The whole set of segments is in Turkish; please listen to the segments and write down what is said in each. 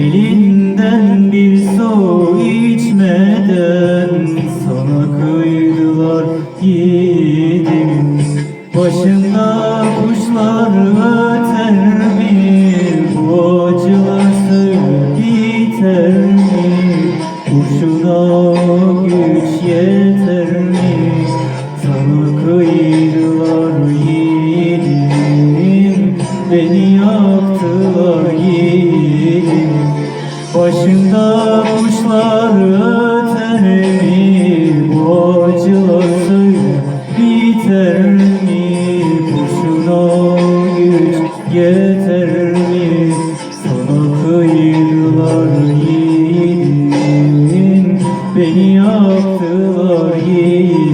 Elinden bir su içmeden Sana kıydılar yiğidim Başında kuşlar öter mi Bu acısı biter mi Kurşuna güç yeter mi Sana kıydılar biter mi? Kurşuna güç yeter mi? Sana yiğidim Beni yaktılar yiğidim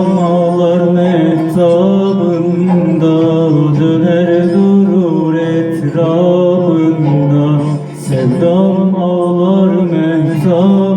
Sevdam ağlar mehtabında Döner durur etrafında. Sevdam ağlar mehtabında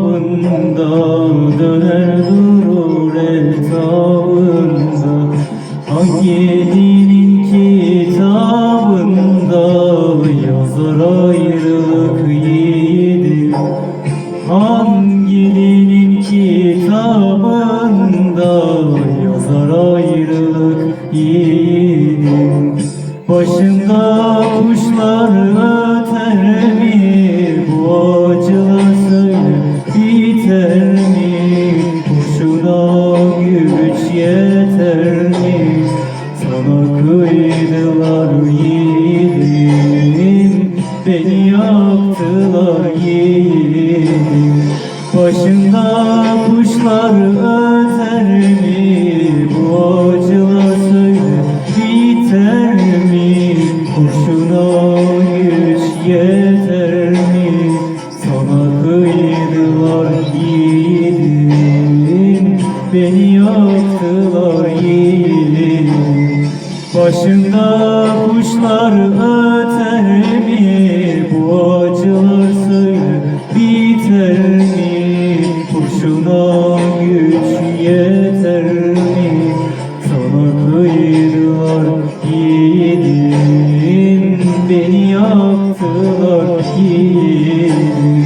kıydılar yiğidim Beni yaktılar Başında kuşlar öter mi? Bu acısı biter mi? Kurşuna güç yeter mi? Sana kıydılar yiğidim Beni yaktılar yiğidim